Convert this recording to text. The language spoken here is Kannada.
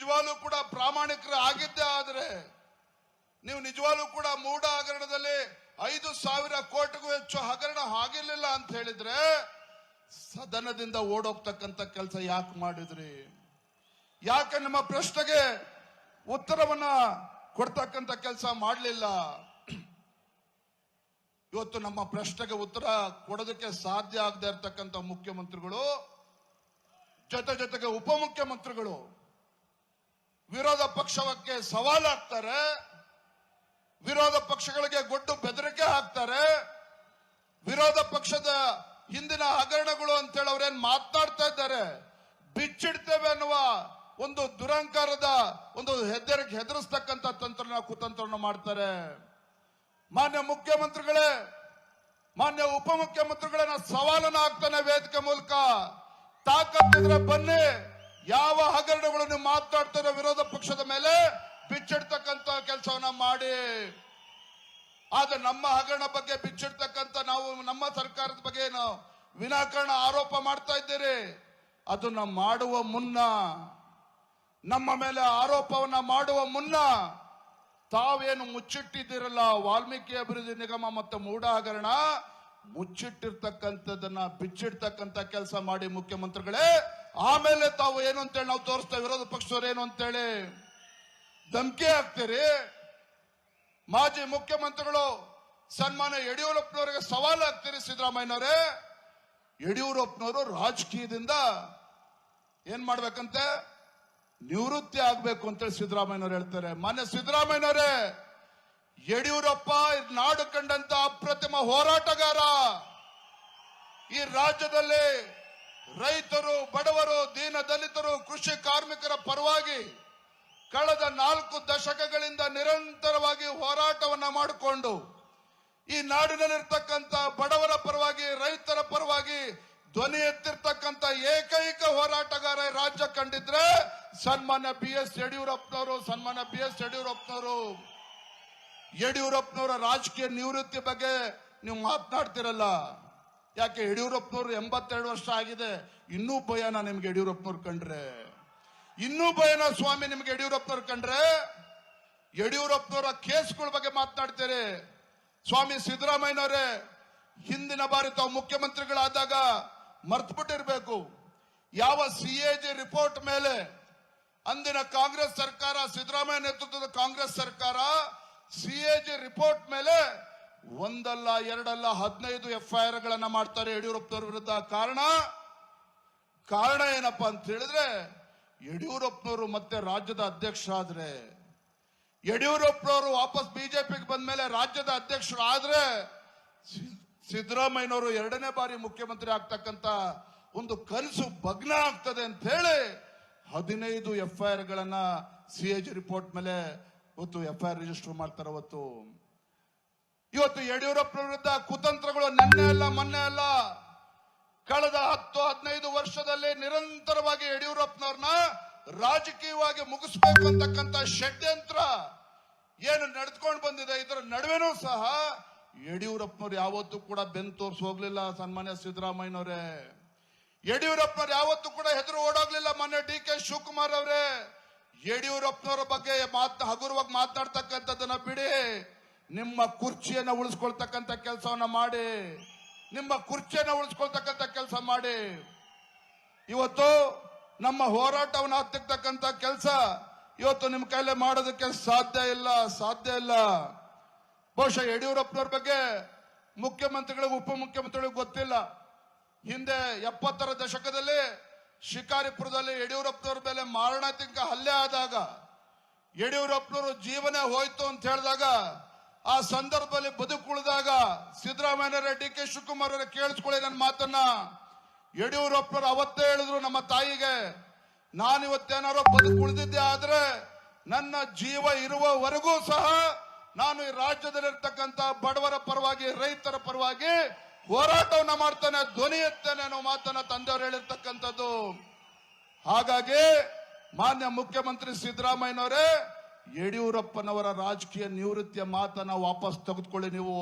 ನಿಜವಾಗ್ಲೂ ಕೂಡ ಪ್ರಾಮಾಣಿಕರು ಆಗಿದ್ದೇ ಆದರೆ ನೀವು ನಿಜವಾಗ್ಲೂ ಕೂಡ ಮೂಡ ಹಗರಣದಲ್ಲಿ ಐದು ಸಾವಿರ ಕೋಟಿಗೂ ಹೆಚ್ಚು ಹಗರಣ ಆಗಿರ್ಲಿಲ್ಲ ಅಂತ ಹೇಳಿದ್ರೆ ಸದನದಿಂದ ಓಡೋಗ್ತಕ್ಕಂಥ ಕೆಲಸ ಯಾಕೆ ಮಾಡಿದ್ರಿ? ಯಾಕೆ ನಮ್ಮ ಪ್ರಶ್ನೆಗೆ ಉತ್ತರವನ್ನ ಕೊಡ್ತಕ್ಕಂಥ ಕೆಲಸ ಮಾಡಲಿಲ್ಲ? ಇವತ್ತು ನಮ್ಮ ಪ್ರಶ್ನೆಗೆ ಉತ್ತರ ಕೊಡೋದಕ್ಕೆ ಸಾಧ್ಯ ಆಗದೆ ಇರತಕ್ಕಂಥ ಮುಖ್ಯಮಂತ್ರಿಗಳು, ಜೊತೆ ಜೊತೆಗೆ ಉಪಮುಖ್ಯಮಂತ್ರಿಗಳು ವಿರೋಧ ಪಕ್ಷಕ್ಕೆ ಸವಾಲಾಗ್ತಾರೆ ವಿರೋಧ ಪಕ್ಷಗಳಿಗೆ ಗೊಡ್ಡು ಬೆದರಿಕೆ ಹಾಕ್ತಾರೆ, ವಿರೋಧ ಪಕ್ಷದ ಹಿಂದಿನ ಹಗರಣಗಳು ಅಂತೇಳಿ ಅವ್ರೇನ್ ಮಾತನಾಡ್ತಾ ಇದ್ದಾರೆ, ಬಿಚ್ಚಿಡ್ತೇವೆ ಅನ್ನುವ ಒಂದು ದುರಂಕಾರದ ಒಂದು ಹೆದರಿಕೆ ಹೆದರಿಸ್ತಕ್ಕಂಥ ತಂತ್ರನ ಕುತಂತ್ರನ ಮಾಡ್ತಾರೆ. ಮಾನ್ಯ ಮುಖ್ಯಮಂತ್ರಿಗಳೇ, ಮಾನ್ಯ ಉಪಮುಖ್ಯಮಂತ್ರಿಗಳೇ ನಾ ಸವಾಲನ್ನು ಹಾಕ್ತಾನೆ ವೇದಿಕೆ ಮೂಲಕ. ತಾಕತ್ತಿದ್ರೆ ಬನ್ನಿ. ಯಾವ ಹಗರಣಗಳನ್ನು ಮಾತಾಡ್ತಾರೋ ವಿರೋಧ ಪಕ್ಷದ ಮೇಲೆ ಬಿಚ್ಚಿಡ್ತಕ್ಕಂತ ಕೆಲಸವನ್ನ ಮಾಡಿ. ಆದ್ರೆ ನಮ್ಮ ಹಗರಣ ಬಗ್ಗೆ ಬಿಚ್ಚಿಡ್ತಕ್ಕಂತ ನಾವು ನಮ್ಮ ಸರ್ಕಾರದ ಬಗ್ಗೆ ಏನು ವಿನಾಕಾರಣ ಆರೋಪ ಮಾಡ್ತಾ ಇದ್ದೀರಿ. ಅದನ್ನ ಮಾಡುವ ಮುನ್ನ, ನಮ್ಮ ಮೇಲೆ ಆರೋಪವನ್ನ ಮಾಡುವ ಮುನ್ನ ತಾವೇನು ಮುಚ್ಚಿಟ್ಟಿದ್ದೀರಲ್ಲ? ವಾಲ್ಮೀಕಿ ಅಭಿವೃದ್ಧಿ ನಿಗಮ ಮತ್ತು ಮೂಢ ಹಗರಣ ಮುಚ್ಚಿಟ್ಟಿರ್ತಕ್ಕಂಥದ್ದನ್ನ ಬಿಚ್ಚಿಡ್ತಕ್ಕಂಥ ಕೆಲಸ ಮಾಡಿ ಮುಖ್ಯಮಂತ್ರಿಗಳೇ. ಆಮೇಲೆ ತಾವು ಏನು ಅಂತೇಳಿ ನಾವು ತೋರಿಸ್ತೇವೆ ವಿರೋಧ ಪಕ್ಷದವ್ರು ಏನು ಅಂತೇಳಿ ಧಮ್ಕಿ ಹಾಕ್ತೀರಿ. ಮಾಜಿ ಮುಖ್ಯಮಂತ್ರಿಗಳು ಸನ್ಮಾನ ಯಡಿಯೂರಪ್ಪನವರಿಗೆ ಸವಾಲು ಹಾಕ್ತೀರಿ ಸಿದ್ದರಾಮಯ್ಯನವರೇ. ಯಡಿಯೂರಪ್ಪನವರು ರಾಜಕೀಯದಿಂದ ಏನ್ ಮಾಡ್ಬೇಕಂತೆ? ನಿವೃತ್ತಿ ಆಗ್ಬೇಕು ಅಂತೇಳಿ ಸಿದ್ದರಾಮಯ್ಯನವ್ರು ಹೇಳ್ತಾರೆ. ಮಾನ್ಯ ಸಿದ್ದರಾಮಯ್ಯನವರೇ, ಯಡಿಯೂರಪ್ಪ ನಾಡು ಕಂಡಂತ ಅಪ್ರತಿಮ ಹೋರಾಟಗಾರ. ಈ ರಾಜ್ಯದಲ್ಲಿ ರೈತರು, ಬಡವರು, ದೀನ ದಲಿತರು, ಕೃಷಿ ಕಾರ್ಮಿಕರ ಪರವಾಗಿ ಕಳೆದ ನಾಲ್ಕು ದಶಕಗಳಿಂದ ನಿರಂತರವಾಗಿ ಹೋರಾಟವನ್ನ ಮಾಡಿಕೊಂಡು ಈ ನಾಡಿನಲ್ಲಿರ್ತಕ್ಕಂಥ ಬಡವರ ಪರವಾಗಿ, ರೈತರ ಪರವಾಗಿ ಧ್ವನಿ ಎತ್ತಿರ್ತಕ್ಕಂಥ ಏಕೈಕ ಹೋರಾಟಗಾರ ರಾಜ್ಯ ಕಂಡಿದ್ರೆ ಸನ್ಮಾನ್ಯ ಬಿ ಎಸ್ ಯಡಿಯೂರಪ್ಪನವರು, ಸನ್ಮಾನ್ಯ ಬಿ ಎಸ್ ಯಡಿಯೂರಪ್ಪನವರು. ಯಡಿಯೂರಪ್ಪನವರ ರಾಜಕೀಯ ನಿವೃತ್ತಿ ಬಗ್ಗೆ ನೀವು ಮಾತನಾಡ್ತಿರಲ್ಲ. ಯಾಕೆ ಯಡಿಯೂರಪ್ಪನವ್ರು ಎಂಬತ್ತೆರಡು ವರ್ಷ ಆಗಿದೆ? ಇನ್ನೂ ಭಯನ ನಿಮ್ಗೆ ಯಡಿಯೂರಪ್ಪನವ್ರು ಕಂಡ್ರೆ. ಇನ್ನೂ ಭಯನ ಸ್ವಾಮಿ ನಿಮ್ಗೆ ಯಡಿಯೂರಪ್ಪನವ್ರು ಕಂಡ್ರೆ. ಯಡಿಯೂರಪ್ಪನವರ ಕೇಸ್ಗಳ ಬಗ್ಗೆ ಮಾತನಾಡ್ತೀರಿ. ಸ್ವಾಮಿ ಸಿದ್ದರಾಮಯ್ಯನವರೇ, ಹಿಂದಿನ ಬಾರಿ ತಾವು ಮುಖ್ಯಮಂತ್ರಿಗಳಾದಾಗ ಮರ್ತ್ಬಿಟ್ಟಿರ್ಬೇಕು. ಯಾವ ಸಿ ಎ ಜಿ ರಿಪೋರ್ಟ್ ಮೇಲೆ ಅಂದಿನ ಕಾಂಗ್ರೆಸ್ ಸರ್ಕಾರ, ಸಿದ್ದರಾಮಯ್ಯ ನೇತೃತ್ವದ ಕಾಂಗ್ರೆಸ್ ಸರ್ಕಾರ ಸಿ ಎ ಜಿ ರಿಪೋರ್ಟ್ ಮೇಲೆ ಒಂದಲ್ಲ, ಎರಡಲ್ಲ, ಹದಿನೈದು ಎಫ್ಐಆರ್ ಗಳನ್ನ ಮಾಡ್ತಾರೆ ಯಡಿಯೂರಪ್ಪನವ್ರ ವಿರುದ್ಧ. ಕಾರಣ? ಕಾರಣ ಏನಪ್ಪಾ ಅಂತ ಹೇಳಿದ್ರೆ, ಯಡಿಯೂರಪ್ಪನವರು ಮತ್ತೆ ರಾಜ್ಯದ ಅಧ್ಯಕ್ಷ ಆದ್ರೆ ಯಡಿಯೂರಪ್ಪನವರು ವಾಪಸ್ ಬಿಜೆಪಿಗೆ ಬಂದ ಮೇಲೆ ರಾಜ್ಯದ ಅಧ್ಯಕ್ಷರು ಆದ್ರೆ ಸಿದ್ದರಾಮಯ್ಯನವರು ಎರಡನೇ ಬಾರಿ ಮುಖ್ಯಮಂತ್ರಿ ಆಗ್ತಕ್ಕಂತ ಒಂದು ಕನಸು ಭಗ್ನ ಆಗ್ತದೆ ಅಂತ ಹೇಳಿ ಹದಿನೈದು ಎಫ್ಐಆರ್ ಗಳನ್ನ ಸಿ ಎಜಿ ರಿಪೋರ್ಟ್ ಮೇಲೆ ಇವತ್ತು ಎಫ್ಐಆರ್ ರಿಜಿಸ್ಟರ್ ಮಾಡ್ತಾರೆ ಅವತ್ತು. ಇವತ್ತು ಯಡಿಯೂರಪ್ಪ ವಿರುದ್ಧ ಕುತಂತ್ರಗಳು ನಿನ್ನೆ ಅಲ್ಲ, ಮೊನ್ನೆ ಅಲ್ಲ. ಕಳೆದ ಹತ್ತು, ಹದಿನೈದು ವರ್ಷದಲ್ಲಿ ನಿರಂತರವಾಗಿ ಯಡಿಯೂರಪ್ಪನವ್ರನ್ನ ರಾಜಕೀಯವಾಗಿ ಮುಗಿಸ್ಬೇಕು ಅಂತಕ್ಕಂತ ಷಡ್ಯಂತ್ರ ಏನು ನಡೆದುಕೊಂಡು ಬಂದಿದೆ, ಇದರ ನಡುವೆನೂ ಸಹ ಯಡಿಯೂರಪ್ಪನವ್ರು ಯಾವತ್ತೂ ಕೂಡ ಬೆನ್ ತೋರ್ಸಿ ಹೋಗ್ಲಿಲ್ಲ, ಸನ್ಮಾನ್ಯ ಸಿದ್ದರಾಮಯ್ಯನವರೇ. ಯಡಿಯೂರಪ್ಪನವ್ರು ಯಾವತ್ತೂ ಕೂಡ ಹೆದರು ಓಡೋಗ್ಲಿಲ್ಲ, ಮೊನ್ನೆ ಡಿ ಕೆ ಶಿವಕುಮಾರ್ ಅವರೇ. ಯಡಿಯೂರಪ್ಪನವರ ಬಗ್ಗೆ ಮಾತ್ ಹಗುರವಾಗಿ ಮಾತನಾಡ್ತಕ್ಕಂಥದ್ದನ್ನ ಬಿಡಿ. ನಿಮ್ಮ ಕುರ್ಚಿಯನ್ನು ಉಳಿಸ್ಕೊಳ್ತಕ್ಕಂಥ ಕೆಲಸವನ್ನ ಮಾಡಿ. ನಿಮ್ಮ ಕುರ್ಚಿಯನ್ನು ಉಳಿಸ್ಕೊಳ್ತಕ್ಕಂಥ ಕೆಲಸ ಮಾಡಿ. ಇವತ್ತು ನಮ್ಮ ಹೋರಾಟವನ್ನು ಹತ್ತಿರ್ತಕ್ಕಂಥ ಕೆಲಸ ಇವತ್ತು ನಿಮ್ಮ ಕೈಲೇ ಮಾಡೋದಕ್ಕೆ ಸಾಧ್ಯ ಇಲ್ಲ ಸಾಧ್ಯ ಇಲ್ಲ. ಬಹುಶಃ ಯಡಿಯೂರಪ್ಪನವ್ರ ಬಗ್ಗೆ ಮುಖ್ಯಮಂತ್ರಿಗಳಿಗೆ, ಉಪಮುಖ್ಯಮಂತ್ರಿಗಳಿಗೆ ಗೊತ್ತಿಲ್ಲ. ಹಿಂದೆ ಎಪ್ಪತ್ತರ ದಶಕದಲ್ಲಿ ಶಿಕಾರಿಪುರದಲ್ಲಿ ಯಡಿಯೂರಪ್ಪನವ್ರ ಮೇಲೆ ಮಾರಣಾಂತಿಕ ಹಲ್ಲೆ ಆದಾಗ, ಯಡಿಯೂರಪ್ಪನವರು ಜೀವನ ಹೋಯ್ತು ಅಂತ ಹೇಳಿದಾಗ ಆ ಸಂದರ್ಭದಲ್ಲಿ ಬದುಕುಳಿದಾಗ ಸಿದ್ದರಾಮಯ್ಯ ಡಿ ಕೆ ಶಿವಕುಮಾರ್ ಅವರ ಕೇಳಿಸ್ಕೊಳ್ಳಿ ನನ್ನ ಮಾತನ್ನ. ಯಡಿಯೂರಪ್ಪನವರು ಅವತ್ತೇ ಹೇಳಿದ್ರು ನಮ್ಮ ತಾಯಿಗೆ, ನಾನು ಇವತ್ತೇನಾರೋ ಬದುಕುಳಿದಿದ್ದೆ ಆದ್ರೆ ನನ್ನ ಜೀವ ಇರುವವರೆಗೂ ಸಹ ನಾನು ಈ ರಾಜ್ಯದಲ್ಲಿರ್ತಕ್ಕಂತ ಬಡವರ ಪರವಾಗಿ, ರೈತರ ಪರವಾಗಿ ಹೋರಾಟವನ್ನ ಮಾಡ್ತಾನೆ, ಧ್ವನಿ ಎತ್ತೇನೆ ಅನ್ನೋ ಮಾತನ್ನ ತಂದೆಯವರು ಹೇಳಿರ್ತಕ್ಕಂಥದ್ದು. ಹಾಗಾಗಿ ಮಾನ್ಯ ಮುಖ್ಯಮಂತ್ರಿ ಸಿದ್ದರಾಮಯ್ಯನವರೇ ಯಡಿಯೂರಪ್ಪನವರ ರಾಜಕೀಯ ನಿವೃತ್ತಿಯ ಮಾತನ್ನು ವಾಪಸ್ ತೆಗೆದುಕೊಳ್ಳಿ ನೀವು.